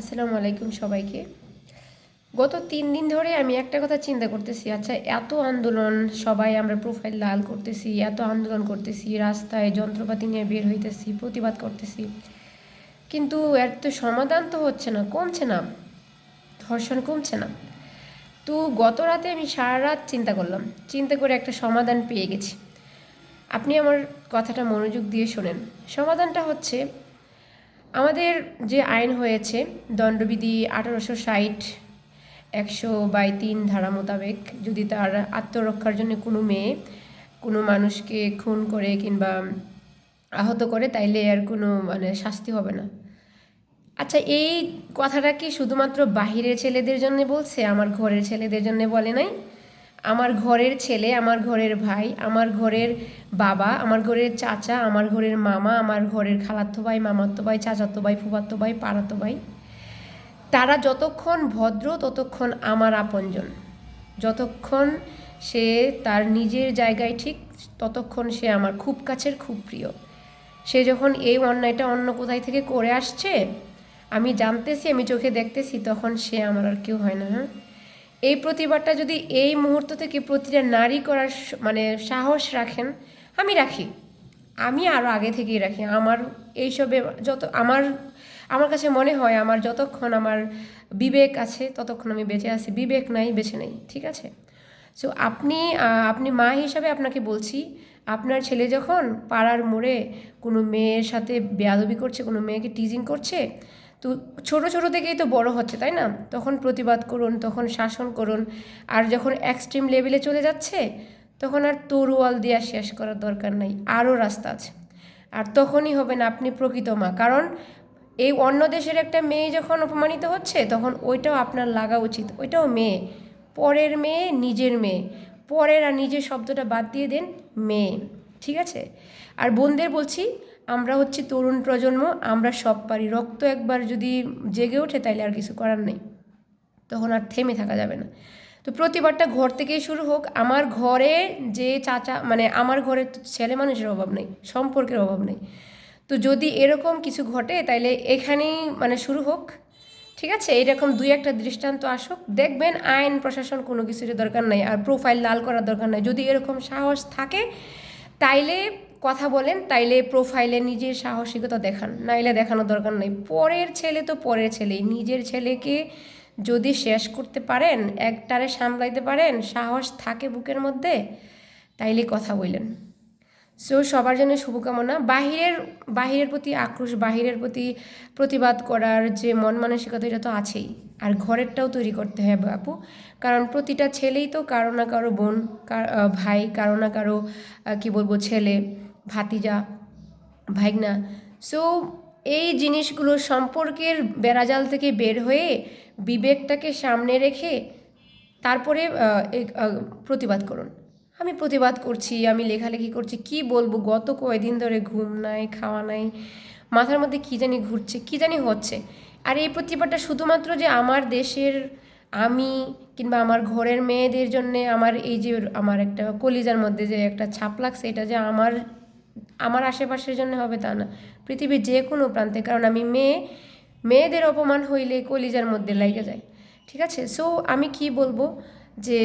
আসসালামু আলাইকুম সবাইকে। গত তিন দিন ধরে আমি একটা কথা চিন্তা করতেছি আচ্ছা এত আন্দোলন, সবাই আমরা প্রোফাইল লাল করতেছি, এত আন্দোলন করতেছি, রাস্তায় যন্ত্রপাতি নিয়ে বের হইতেছি, প্রতিবাদ করতেছি। কিন্তু এর তো সমাধান তো হচ্ছে না, কমছে না, ধর্ষণ কমছে না। তো গত রাতে আমি সারা রাত চিন্তা করলাম, চিন্তা করে একটা সমাধান পেয়ে গেছি। আপনি আমার কথাটা মনোযোগ দিয়ে শোনেন। সমাধানটা হচ্ছে আমাদের যে আইন হয়েছে, দণ্ডবিধি আঠারোশো ষাট, একশো বাই তিন ধারা মোতাবেক যদি তার আত্মরক্ষার জন্য কোনো মেয়ে কোনো মানুষকে খুন করে কিংবা আহত করে, তাইলে আর কোনো মানে শাস্তি হবে না। আচ্ছা এই কথাটা কি শুধুমাত্র বাহিরের ছেলেদের জন্য বলছে? আমার ঘরের ছেলেদের জন্য বলে নাই? আমার ঘরের ছেলে, আমার ঘরের ভাই, আমার ঘরের বাবা, আমার ঘরের চাচা, আমার ঘরের মামা, আমার ঘরের খালাতো ভাই মামাতো ভাই চাচাতো ভাই ফুফাতো ভাই পাড়াতো ভাই। তারা যতক্ষণ ভদ্র, ততক্ষণ আমার আপনজন। যতক্ষণ সে তার নিজের জায়গায় ঠিক, ততক্ষণ সে আমার খুব কাছের, খুব প্রিয়। সে যখন এই অন্যায়টা অন্য কোথায় থেকে করে আসছে, আমি জানতেছি, আমি চোখে দেখতেছি, তখন সে আমার আর কেউ হয় না হ্যাঁ? এই প্রতিবাদটা যদি এই মুহূর্ত থেকে প্রতিটা নারী করার মানে সাহস রাখেন, আমি রাখি। আমি আরও আগে থেকেই রাখি। আমার এইসবে যত, আমার আমার কাছে মনে হয় আমার যতক্ষণ আমার বিবেক আছে, ততক্ষণ আমি বেঁচে আছি। বিবেক নাই, বেঁচে নেই, ঠিক আছে? সো আপনি আপনি মা হিসাবে আপনাকে বলছি, আপনার ছেলে যখন পাড়ার মোড়ে কোনো মেয়ের সাথে বেয়াদবি করছে, কোনো মেয়েকে টিজিং করছে তো ছোট ছোট থেকেই তো বড় হচ্ছে, তাই না? তখন প্রতিবাদ করুন, তখন শাসন করুন। আর যখন এক্সট্রিম লেভেলে চলে যাচ্ছে, তখন আর তরুয়াল আর শেষ করার দরকার নাই, আরও রাস্তা আছে। আর তখনই হবেন আপনি প্রকৃত মা। কারণ এই অন্য দেশের একটা মেয়ে যখন অপমানিত হচ্ছে, তখন ওইটাও আপনার লাগা উচিত। ওইটাও মেয়ে। পরের মেয়ে নিজের মেয়ে। পরের আর নিজের শব্দটা বাদ দিয়ে দেন মেয়ে। ঠিক আছে? আর বোনদের বলছি, আমরা হচ্ছে তরুণ প্রজন্ম, আমরা সব পারি। রক্ত একবার যদি জেগে ওঠে তাইলে আর কিছু করার নেই। তখন আর থেমে থাকা যাবে না। তো প্রতিবারটা ঘর থেকেই শুরু হোক। আমার ঘরে যে চাচা মানে আমার ঘরে ছেলে মানুষের অভাব নেই, সম্পর্কের অভাব নেই। তো যদি এরকম কিছু ঘটে তাইলে এখানেই মানে শুরু হোক। ঠিক আছে? এরকম দুই একটা দৃষ্টান্ত আসুক। দেখবেন আইন, প্রশাসন কোনো কিছুর দরকার নাই আর প্রোফাইল লাল করার দরকার নাই। যদি এরকম সাহস থাকে তাইলে কথা বলেন, তাইলে প্রোফাইলে নিজের সাহসিকতা দেখান। নাইলে দেখানোর দরকার নেই। পরের ছেলে তো পরের ছেলেই। নিজের ছেলেকে যদি শেষ করতে পারেন, একটারে সামলাইতে পারেন, সাহস থাকে বুকের মধ্যে, তাইলে কথা বললেন সো সবার জন্য শুভকামনা। বাহিরের বাহিরের প্রতি আক্রোশ, বাহিরের প্রতি প্রতিবাদ করার যে মন মানসিকতা, এটা তো আছেই। আর ঘরেরটাও তৈরি করতে হবে আপু। কারণ প্রতিটা ছেলেই তো কারও না কারও বোন ভাই, কারও না কারও কি বলব, ছেলে, ভাতিজা, ভাইগনা। সো এই জিনিসগুলো সম্পর্কের বেড়াজাল থেকে বের হয়ে বিবেকটাকে সামনে রেখে তারপরে প্রতিবাদ করুন। আমি প্রতিবাদ করছি, আমি লেখালেখি করছি, কি বলব? গত কয়দিন ধরে ঘুম নাই, খাওয়া নাই, মাথার মধ্যে কী জানি ঘুরছে, কী জানি হচ্ছে। আর এই প্রতিবাদটা শুধুমাত্র যে আমার দেশের আমি কিংবা আমার ঘরের মেয়েদের জন্যে, আমার এই যে আমার একটা কলিজার মধ্যে যে একটা ছাপ লাগছে, এটা যে আমার আমার আশেপাশের জন্য হবে তা না। পৃথিবীর যে কোনো প্রান্তে, কারণ আমি মেয়ে, মেয়েদের অপমান হইলে কলিজার মধ্যে লাইগে যায়। ঠিক আছে? সো আমি কি বলব? যে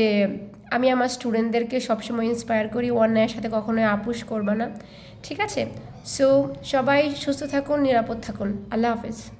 আমি আমার স্টুডেন্টদেরকে সবসময় ইন্সপায়ার করি, অন্যায়ের সাথে কখনোই আপুষ করবা না। ঠিক আছে? সো সবাই সুস্থ থাকুন, নিরাপদ থাকুন। আল্লাহ হাফেজ।